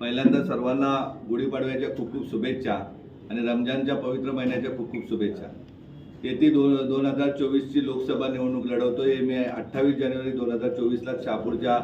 पहिल्यांदा सर्वांना गुढीपाडव्याच्या खूप खूप शुभेच्छा आणि रमजानच्या पवित्र महिन्याच्या खूप खूप शुभेच्छा. येथे दोन दोन हजार चोवीसची लोकसभा निवडणूक लढवतो हे मी अठ्ठावीस जानेवारी दोन हजार चोवीसला शहापूरच्या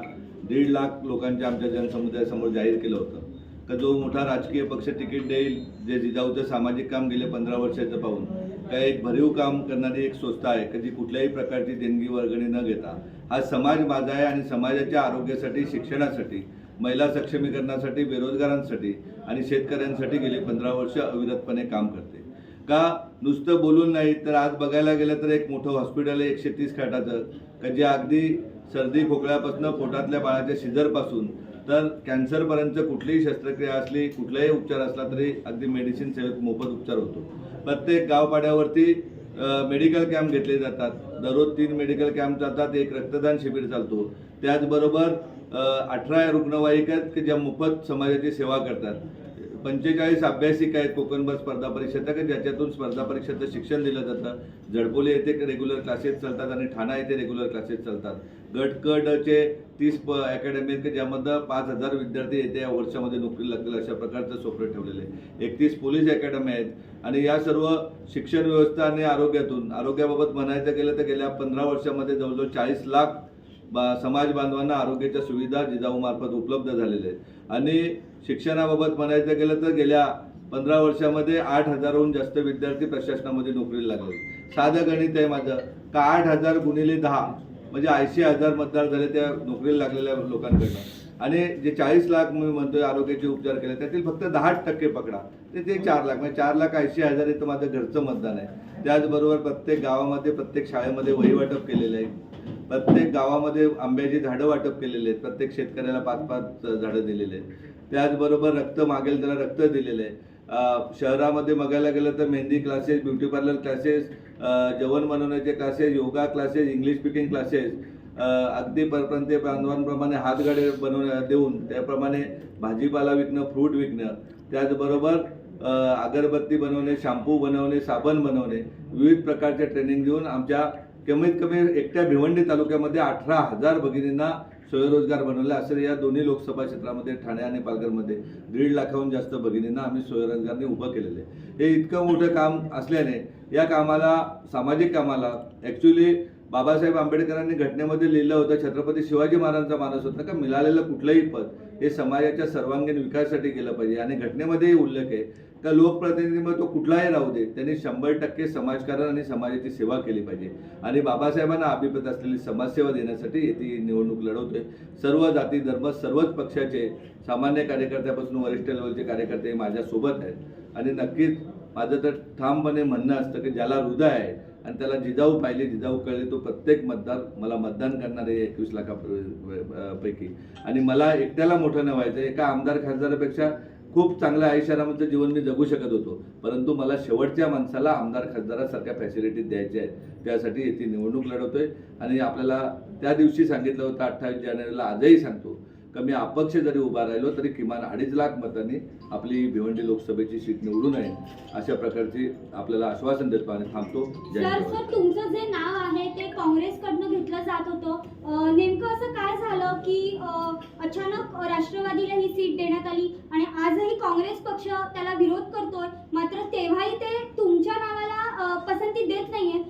दीड लाख लोकांच्या आमच्या जनसमुदायासमोर जाहीर केलं होतं. का जो मोठा राजकीय पक्ष तिकीट देईल जे जिजाऊचं सामाजिक काम गेले पंधरा वर्षाचं पाहून का एक भरीव काम करणारी एक संस्था आहे का जी कुठल्याही प्रकारची देणगी वर्गणी न घेता हा समाज माझा आहे आणि समाजाच्या आरोग्यासाठी शिक्षणासाठी महिला सक्षमीकरणासाठी बेरोजगारांसाठी आणि शेतकऱ्यांसाठी गेली पंधरा वर्ष अविरतपणे काम करते. का नुसतं बोलून नाही तर आज बघायला गेलं तर एक मोठं हॉस्पिटल आहे एकशे तीस खाटाचं. का जे अगदी सर्दी खोकल्यापासून पोटातल्या बाळाच्या शिजरपासून तर कॅन्सरपर्यंत कुठलीही शस्त्रक्रिया असली कुठलाही उपचार असला तरी अगदी मेडिसिन सेवेत मोफत उपचार होतो. प्रत्येक गावपाड्यावरती मेडिकल कॅम्प घेतले जातात. दररोज तीन मेडिकल कॅम्प जातात. एक रक्तदान शिबिर चालतो. त्याचबरोबर अठरा रुग्णवाहिका आहेत की ज्या मोफत समाजाची सेवा करतात. पंचेचाळीस अभ्यासिका आहेत कोकणभर स्पर्धा परीक्षेचा की ज्याच्यातून स्पर्धा परीक्षेचं शिक्षण दिलं जातं. जडपोली येथे रेग्युलर क्लासेस चालतात आणि ठाणा येथे रेग्युलर क्लासेस चालतात. गटकडचे तीस प अकॅडमी आहेत की ज्यामध्ये पाच हजार विद्यार्थी येत्या वर्षामध्ये नोकरी लागतील अशा प्रकारचं स्वप्न ठेवलेलं आहे. एकतीस पोलीस अकॅडमी आहेत. आणि या सर्व शिक्षण व्यवस्था आणि आरोग्यातून आरोग्याबाबत म्हणायचं गेलं तर गेल्या पंधरा वर्षामध्ये जवळजवळ चाळीस लाख बा समाज बांधवांना आरोग्याच्या सुविधा जिजाऊमार्फत उपलब्ध झालेल्या आहेत. आणि शिक्षणाबाबत म्हणायचं गेलं तर गेल्या पंधरा वर्षामध्ये आठ हजारहून जास्त विद्यार्थी प्रशासनामध्ये नोकरीला लागले साधं गणित आहे माझं. का आठ हजार गुणिले दहा म्हणजे ऐंशी हजार मतदार झाले त्या नोकरीला लागलेल्या लोकांकडनं. आणि जे चाळीस लाख मी म्हणतोय आरोग्याचे उपचार केले त्यातील फक्त दहा टक्के पकडा. ते ते चार लाख म्हणजे चार लाख ऐंशी हजार हे तर माझं घरचं मतदान आहे. त्याचबरोबर प्रत्येक गावामध्ये प्रत्येक शाळेमध्ये वही वाटप केलेलं आहे. प्रत्येक गावामध्ये आंब्याची झाडं वाटप केलेले आहेत. प्रत्येक शेतकऱ्याला पाच पाच झाडं दिलेले आहेत. त्याचबरोबर रक्त मागेल त्याला रक्त दिलेलं आहे. शहरामध्ये बघायला गेलं तर mehndi classes beauty parlour classes जेवण बनवण्याचे classes yoga classes English speaking classes अगदी परप्रांतीय बांधवांप्रमाणे हातगाडे बनव देऊन त्याप्रमाणे भाजीपाला विकणं फ्रूट विकणं. त्याचबरोबर अगरबत्ती बनवणे शॅम्पू बनवणे साबण बनवणे विविध प्रकारचे ट्रेनिंग देऊन आमच्या कमीत कमी एकट्या भिवंडी तालुक्यामध्ये अठरा हजार भगिनींना स्वयंरोजगार बनवले. असं या दोन्ही लोकसभा क्षेत्रामध्ये ठाणे आणि पालघरमध्ये दीड लाखाहून जास्त भगिनींना आम्ही स्वयंरोजगारने उभं केलेलं. आहे हे इतकं मोठं काम असल्याने या कामाला सामाजिक कामाला ॲक्च्युली बाबासाहेब आंबेडकरांनी घटनेमध्ये लिहिलं होतं छत्रपती शिवाजी महाराजांचा मानस होता का? मिळालेलं कुठलंही पद हे समाजाच्या सर्वांगीण विकासासाठी केलं पाहिजे. आणि घटनेमध्येही उल्लेख आहे का लोकप्रतिनिधीमध्ये तो कुठलाही राहू दे त्यांनी शंभर टक्के समाजकारण आणि समाजाची सेवा केली पाहिजे. आणि बाबासाहेबांना अभिप्रेत असलेली समाजसेवा देण्यासाठी ती निवडणूक लढवतोय. सर्व जाती धर्म सर्वच पक्षाचे सामान्य कार्यकर्त्यापासून वरिष्ठ लेवलचे कार्यकर्ते माझ्यासोबत आहेत. आणि नक्कीच माझं तर ठामपणे म्हणणं असतं की ज्याला हृदय आहे आणि त्याला जिजाऊ पाहिले जिजाऊ कळले तो प्रत्येक मतदार मला मतदान करणार आहे एकवीस लाखापैकी आणि मला एकट्याला मोठं न व्हायचं एका आमदार खासदारापेक्षा खूप चांगल्या आयुष्यारामाचं जीवन मी जगू शकत होतो. परंतु मला शेवटच्या माणसाला आमदार खासदारासारख्या फॅसिलिटीज द्यायच्या आहेत. त्यासाठी येथे निवडणूक लढवतोय. आणि आपल्याला त्या दिवशी सांगितलं होतं अठ्ठावीस जानेवारीला आजही सांगतो. का मी अपक्ष जरी उभा राहिलो तरी किमान अडीच लाख मतांनी आपली भिवंडी लोकसभेची सीट निवडून आहे अशा प्रकारची आपल्याला आश्वासन देतो आणि थांबतो. तुमचं जे नाव आहे ते काँग्रेसकडनं घेतलं जात होतं. नेमकं असं काय झालं की अचानक राष्ट्रवादीला ही सीट देण्यात आली आणि आजही काँग्रेस पक्ष त्याला विरोध करतोय मात्र तेव्हाही ते तुमच्या नावाला पसंती देत नाहीये.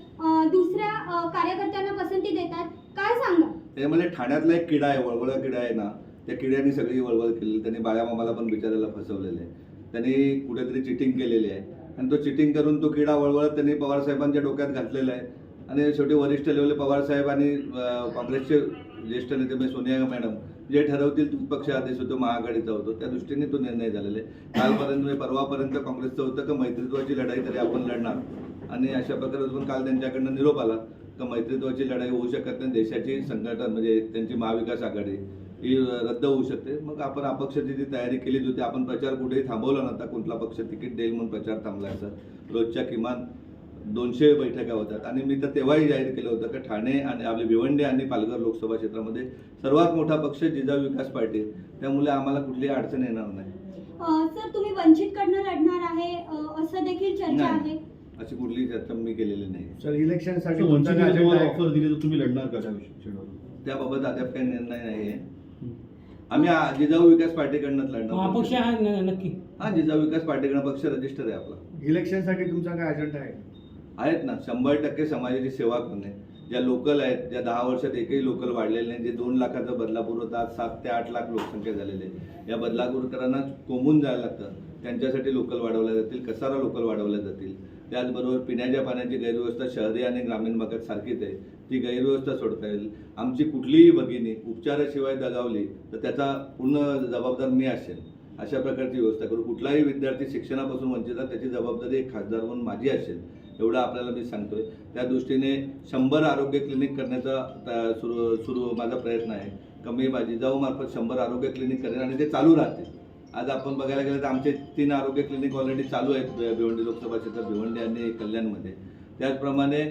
दुसऱ्या कार्यकर्त्यांना पसंती देतात काय सांगा त्यामध्ये ठाण्यातला एक किडा आहे वळवळा किडा आहे ना त्या किड्यांनी सगळी वळवळ केलेली त्यांनी बाळ्या मामाला पण बिचारायला फसवलेलं. आहे त्यांनी कुठेतरी चिटिंग केलेली आहे. आणि तो चिटिंग करून तो किडा वळवळत त्यांनी पवारसाहेबांच्या डोक्यात घातलेला आहे. आणि शेवटी वरिष्ठ लेवले पवारसाहेब आणि काँग्रेसचे ज्येष्ठ नेते म्हणजे सोनिया मॅडम जे ठरवतील पक्ष आदेश होतो महाआघाडीचा होतो त्या दृष्टीने तो निर्णय झालेला आहे. कालपर्यंत म्हणजे परवापर्यंत काँग्रेसचं होतं का मैत्रित्वाची लढाई तरी आपण लढणार. आणि अशा प्रकारे अजून काल त्यांच्याकडनं निरोप आला तर मैत्रित्वाची लढाई होऊ शकत नाही देशाची संघटन म्हणजे त्यांची महाविकास आघाडी. रद्द होऊ शकते. मग आपण अपक्षाची जी तयारी केलीच होती आपण प्रचार कुठेही थांबवला नव्हता. कुठला पक्ष तिकीट देईल म्हणून प्रचार थांबला असं. रोजच्या किमान दोनशे बैठका होतात. आणि मी तर तेव्हाही जाहीर केलं होतं की ठाणे आणि आपले भिवंडी आणि पालघर लोकसभा क्षेत्रामध्ये सर्वात मोठा पक्ष जिजाऊ विकास पार्टी आहे. त्यामुळे आम्हाला कुठलीही अडचण येणार नाही. अं, सर तुम्ही वंचितकडनं लढणार आहे असं देखील चर्चा नाही. आहे? अशी कुठलीही चर्चा मी केलेली नाही. सर इलेक्शनसाठी? ऑफर दिली तर तुम्ही लढणार का त्याबाबत अद्याप काही निर्णय नाही आहे आम्ही आ- जिजाऊ विकास पार्टीकडनंच लढणार अपक्ष आहे न- नक्की. हा जिजाऊ विकास पार्टीकडनं पक्ष रजिस्टर आहे आपला. इलेक्शनसाठी तुमचा काय अजेंडा आहे? आहेत ना शंभर टक्के समाजाची सेवा करणे. ज्या लोकल आहेत ज्या दहा वर्षात एकही लोकल वाढलेले नाही जे दोन लाखाचा बदलापूर होता आज सात ते आठ लाख लोकसंख्या झालेली आहे. या बदलापूरकरांना कोंबून जायला लागतं. त्यांच्यासाठी लोकल वाढवल्या जातील कसारा लोकल वाढवल्या जातील. त्याचबरोबर पिण्याच्या पाण्याची गैरव्यवस्था शहरी आणि ग्रामीण भागात सारखीच आहे. ती गैरव्यवस्था सोडता येईल. आमची कुठलीही भगिनी उपचाराशिवाय दगावली तर त्याचा पूर्ण जबाबदार मी असेल. अशा प्रकारची व्यवस्था करू. कुठलाही विद्यार्थी शिक्षणापासून वंचित आहे त्याची जबाबदारी एक खासदार म्हणून माझी असेल. एवढं आपल्याला मी सांगतोय. त्या दृष्टीने शंभर आरोग्य क्लिनिक करण्याचा सुरू सुरू माझा प्रयत्न आहे. कमी माझी जाऊ मार्फत शंभर आरोग्य क्लिनिक करेन आणि ते चालू राहतील. आज आपण बघायला गेलं तर आमचे तीन आरोग्य क्लिनिक ऑलरेडी चालू आहेत भिवंडी लोकसभा क्षेत्रात भिवंडी आणि कल्याणमध्ये. त्याचप्रमाणे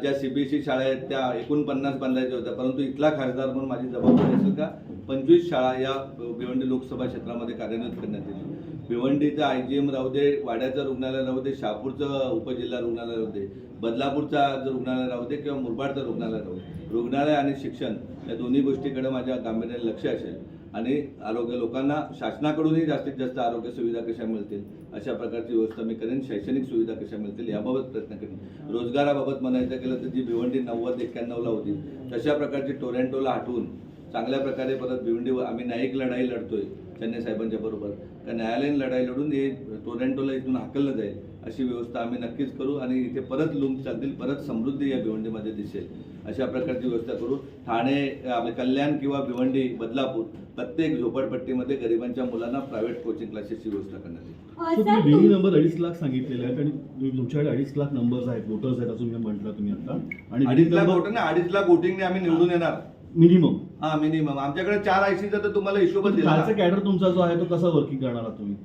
ज्या सी बी एस ई शाळा आहेत त्या एकोणपन्नास बांधायच्या होत्या. परंतु इथला खासदार म्हणून माझी जबाबदारी असेल का? पंचवीस शाळा या भिवंडी लोकसभा क्षेत्रामध्ये कार्यान्वित करण्यात येईल भिवंडीचं आय जी एम राहू दे वाड्याचं रुग्णालय राहू दे शहापूरचं उपजिल्हा रुग्णालय राहू दे बदलापूरचा रुग्णालय राहू दे किंवा मुरबाडचं रुग्णालय राहू दे. रुग्णालय आणि शिक्षण या दोन्ही गोष्टीकडे माझ्या गांभीर्याने लक्ष असेल. आणि आरोग्य लोकांना शासनाकडूनही जास्तीत जास्त आरोग्य सुविधा कशा मिळतील अशा प्रकारची व्यवस्था मी करेन. शैक्षणिक सुविधा कशा मिळतील याबाबत प्रयत्न करेन. रोजगाराबाबत म्हणायचं केलं तर जी भिवंडी नव्वद एक्क्याण्णवला होती तशा प्रकारची टोरॅन्टोला हटवून चांगल्या प्रकारे परत भिवंडी आम्ही न्यायिक लढाई लढतोय चेन्नई साहेबांच्या बरोबर. का न्यायालयीन लढाई लढून हे टोरॅन्टोला इथून हाकललं जाईल अशी व्यवस्था आम्ही नक्कीच करू आणि इथे परत लुंग चालतील परत समृद्धी या भिवंडीमध्ये दिसेल. अशा प्रकारची व्यवस्था करू ठाणे आपले कल्याण किंवा भिवंडी बदलापूर प्रत्येक झोपडपट्टीमध्ये गरिबांच्या मुलांना प्रायव्हेट कोचिंग क्लासेसची व्यवस्था करण्यात येईल. डेली नंबर अडीच लाख सांगितलेले आहेत आणि तुमच्याकडे अडीच लाख नंबर्स आहेत वोटर्स आहेत असं म्हटलं तुम्ही आता. आणि अडीच लाख वोटर ना अडीच लाख वोटिंगने आम्ही निवडून येणार. मिनिमम हा मिनिमम आमच्याकडे चार आयसीचा तर तुम्हाला हिशोबच दिला. कॅडर तुमचा जो आहे तो कसा वर्किंग करणार आहात तुम्ही?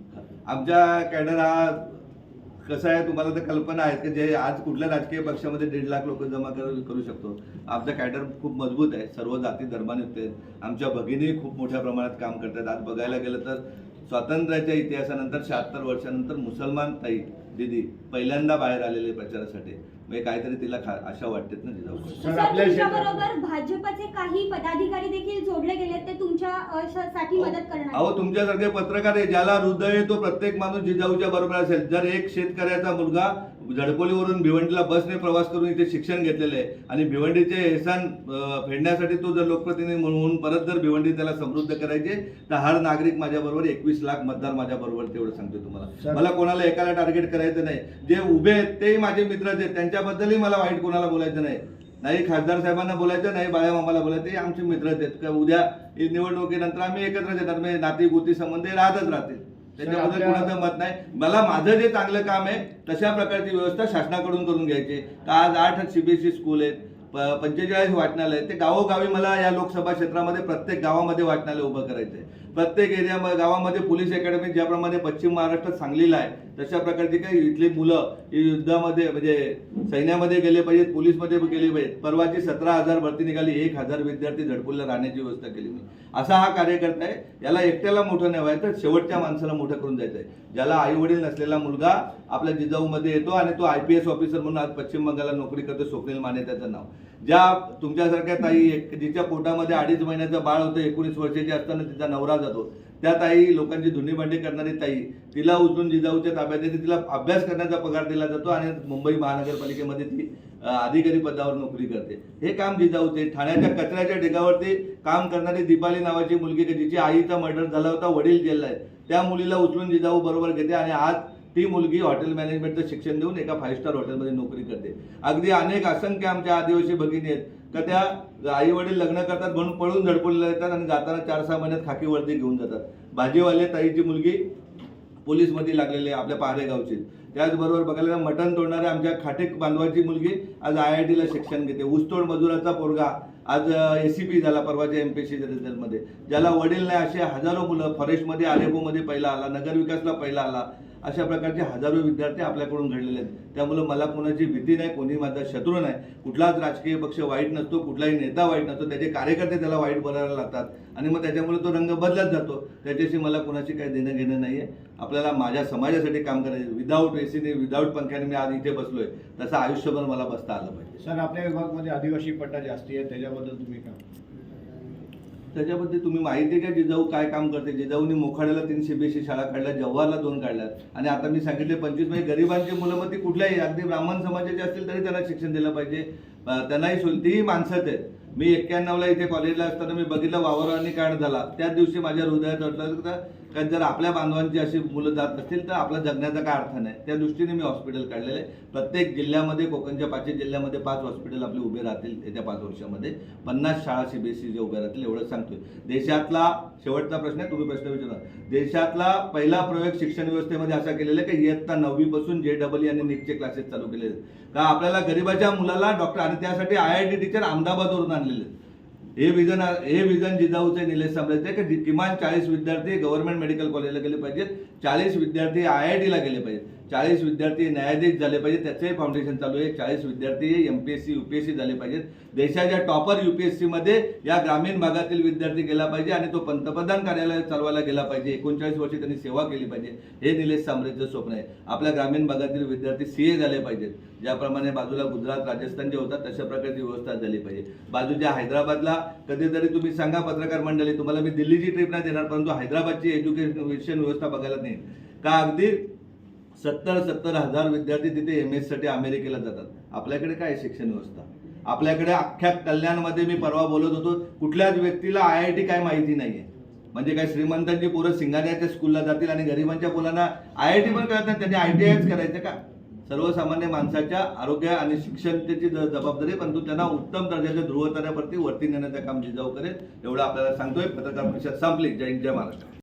आमच्या कॅडर हा कसं आहे तुम्हाला तर कल्पना आहे की जे आज कुठल्या राजकीय पक्षामध्ये दीड लाख लोक जमा करू शकतो. आमचा कॅडर खूप मजबूत आहे. सर्व जाती धर्मायुक्त आहेत आमच्या भगिनी खूप मोठ्या प्रमाणात काम करतात. आज बघायला गेलं तर स्वातंत्र्याच्या इतिहासानंतर शहात्तर वर्षानंतर मुसलमान ताई दिदी पहिल्यांदा बाहेर आलेले प्रचारासाठी. म्हणजे काहीतरी तिला आशा वाटतेत ना बरोबर भाजपचे काही पदाधिकारी देखील जोडले गेले ते तुमच्या साठी मदत करणार. अहो तुमच्यासारखे पत्रकार आहे ज्याला हृदय तो प्रत्येक माणूस जिजाऊच्या बरोबर असेल. जर एक शेतकऱ्याचा मुलगा झडपोलीवरून भिवंडीला बसने प्रवास करून इथे शिक्षण घेतलेले आहे. आणि भिवंडीचे एहसान फेडण्यासाठी तो जर लोकप्रतिनिधी म्हणून परत जर भिवंडी त्याला समृद्ध करायचे तर हर नागरिक माझ्या बरोबर एकवीस लाख मतदार माझ्या बरोबर तेवढं सांगतो तुम्हाला. मला कोणाला एकाला टार्गेट करायचं नाही. जे उभे आहेत तेही माझे मित्रच आहेत. त्यांच्याबद्दलही मला वाईट कोणाला बोलायचं नाही. नाही खासदार साहेबांना बोलायचं नाही बाळामामाला बोलायचं ते आमचे मित्रच आहेत. का उद्या ही निवडणुकीनंतर आम्ही एकत्रच येणार. म्हणजे नाती गोती संबंध हे राहतच राहतील. त्याच्याबद्दल कुणाचं मत नाही. मला माझं जे चांगलं काम आहे तशा प्रकारची व्यवस्था शासनाकडून करून घ्यायची तर आज आठ सीबीएसई स्कूल आहेत प- पंचेचाळीस वाचनालय ते गावोगावी मला या लोकसभा क्षेत्रामध्ये प्रत्येक गावामध्ये वाचनालय उभं करायचं आहे प्रत्येक एरिया गावामध्ये पोलीस अकॅडमी ज्याप्रमाणे पश्चिम महाराष्ट्रात सांगलीला आहे तशा प्रकारची काही इथली मुलं युद्धामध्ये म्हणजे सैन्यामध्ये गेले पाहिजेत पोलीसमध्ये गेले पाहिजेत. परवाची सतरा हजार भरती निघाली एक हजार विद्यार्थी झडपूरला राहण्याची व्यवस्था केली मी. असा हा कार्यकर्ता आहे. याला एकट्याला मोठं नाही व्हायचं शेवटच्या माणसाला मोठं करून जायचं आहे ज्याला आई वडील नसलेला मुलगा आपल्या जिजाऊमध्ये येतो आणि तो आय पी एस ऑफिसर म्हणून आज पश्चिम बंगालला नोकरी करतो स्वप्नील माने त्याचं नाव. ज्या तुमच्यासारख्या ताई एक- जिच्या पोटामध्ये अडीच महिन्याचं बाळ होतं एकोणीस वर्षाची असताना तिचा नवरा जातो. त्या ताई लोकांची धुनी भांडी करणारी ताई तिला उचलून जिजाऊच्या ताब्यात येते तिला अभ्यास करण्याचा पगार दिला जातो आणि मुंबई महानगरपालिकेमध्ये ती अधिकारी पदावर नोकरी करते. हे काम जिजाऊचे ठाण्याच्या कचऱ्याच्या ढिगावरती काम करणारी दीपाली नावाची मुलगी की जिची आईचा मर्डर झाला होता वडील गेला आहे त्या मुलीला उचलून जिजाऊ बरोबर घेते आणि आज ती मुलगी हॉटेल मॅनेजमेंटचं शिक्षण देऊन एका फाईव्ह स्टार हॉटेलमध्ये नोकरी करते. अगदी अनेक असंख्य आमच्या आदिवासी भगिनी आहेत. का त्या आई वडील लग्न करतात म्हणून पळून झडपडलेल्या येतात आणि जाताना चार सहा महिन्यात खाकी वर्दी घेऊन जातात. भाजीवाले ताईची मुलगी पोलीसमध्ये लागलेली आहे आपल्या पारेगावची त्याचबरोबर बघायला मटण तोडणाऱ्या आमच्या खाटेक बांधवाची मुलगी आज आय आय टीला शिक्षण घेते. ऊसतोड मजुराचा पोरगा आज ए सी पी झाला परवाच्या एम पी सी रिझल्टमध्ये ज्याला वडील नाही असे हजारो मुलं फॉरेस्टमध्ये आलेपोमध्ये पहिला आला नगरविकासला पहिला आला. अशा प्रकारचे हजारो विद्यार्थी आपल्याकडून घडलेले आहेत. त्यामुळं मला कोणाची भीती नाही कोणी माझा शत्रू नाही. कुठलाच राजकीय पक्ष वाईट नसतो कुठलाही नेता वाईट नसतो. त्याचे कार्यकर्ते त्याला वाईट बोलायला लागतात. आणि मग त्याच्यामुळे तो रंग बदलत जातो. त्याच्याशी मला कोणाशी काही देणं घेणं नाही आहे आपल्याला माझ्या समाजासाठी काम करायचं. विदाऊट एसीने विदाऊट पंख्याने मी आज इथे बसलोय. तसं आयुष्यभर मला बसता आलं पाहिजे. सर आपल्या विभागामध्ये आदिवासी पट्टा जास्ती आहे. त्याच्याबद्दल तुम्ही काय त्याच्याबद्दल तुम्ही माहिती आहे का जिजाऊ काय काम करते. जिजाऊने मोखाड्याला तीन सीबीएसई शाळा काढल्या जव्हारला दोन काढल्या. आणि आता मी सांगितले पंचवीस म्हणजे गरिबांची मुलं मग ती कुठल्याही अगदी ब्राह्मण समाजाचे असतील तरी त्यांना शिक्षण दिलं पाहिजे. त्यांनाही सोय तीही माणसात आहेत मी एक्क्याण्णवला इथे कॉलेजला असताना मी बघितलं वावरांनी काढ झाला. त्याच दिवशी माझ्या हृदयात अडलं कारण जर आपल्या बांधवांची अशी मुलं जात असतील तर आपला जगण्याचा काय अर्थ नाही. त्या दृष्टीने मी हॉस्पिटल काढलेलं आहे. प्रत्येक जिल्ह्यामध्ये कोकणच्या पाचही जिल्ह्यामध्ये पाच हॉस्पिटल आपले उभे राहतील येत्या पाच वर्षामध्ये. पन्नास शाळा सीबीएसईच्या उभ्या राहतील एवढं सांगतोय. देशातला शेवटचा प्रश्न आहे तुम्ही प्रश्न विचारा. देशातला पहिला प्रयोग शिक्षण व्यवस्थेमध्ये असा केलेला आहे की इयत्ता नववीपासून जे डबल आणि नीटचे क्लासेस चालू केलेले आहेत. का आपल्याला गरिबाच्या मुलाला डॉक्टर आणि त्यासाठी आय आय टी टीचर अहमदाबादवरून आणलेले आहेत? हे विजन हे विजन जिजाऊचे निलेश साम्राज्य की किमान चाळीस विद्यार्थी गव्हर्नमेंट मेडिकल कॉलेजला गेले पाहिजेत चाळीस विद्यार्थी आय आय टीला गेले पाहिजेत. चाळीस विद्यार्थी न्यायाधीश झाले पाहिजे त्याचंही फाउंडेशन चालू आहे. चाळीस विद्यार्थी M P S C U P S C झाले पाहिजेत. देशाच्या टॉपर यू पी एस सीमध्ये या ग्रामीण भागातील विद्यार्थी गेला पाहिजे आणि तो पंतप्रधान कार्यालय चालवायला गेला पाहिजे. एकोणचाळीस वर्षी त्यांनी सेवा केली पाहिजे. हे निलेश साम्राज्यचं स्वप्न आहे. आपल्या ग्रामीण भागातील विद्यार्थी सी ए झाले पाहिजेत. ज्याप्रमाणे बाजूला गुजरात राजस्थान जे होतात तशा प्रकारची व्यवस्था झाली पाहिजे. बाजूच्या हैदराबादला कधीतरी तुम्ही सांगा पत्रकार मंडळी तुम्हाला मी दिल्लीची ट्रिप नाही देणार परंतु हैदराबादची एज्युकेशन व्यवस्था बघायला नाही का अगदी सत्तर सत्तर हजार विद्यार्थी तिथे एम एससाठी अमेरिकेला जातात. आपल्याकडे काय आहे शिक्षण व्यवस्था? आपल्याकडे अख्ख्या कल्याणमध्ये मी परवा बोलत होतो कुठल्याच व्यक्तीला आय आय टी काय माहिती नाहीये. म्हणजे काय श्रीमंतांची पोरं सिंगाण्याच्या स्कूलला जातील आणि गरिबांच्या मुलांना आय आय टी पण करत नाही त्यांनी आय टी आयच करायचं का? सर्वसामान्य माणसाच्या आरोग्य आणि शिक्षणाची जबाबदारी परंतु त्यांना उत्तम दर्जाच्या ध्रुवताऱ्यावरती वरती नेण्याचं काम जिजाऊ करेल एवढं आपल्याला सांगतोय. पत्रकार परिषद संपली. जय जय महाराष्ट्र.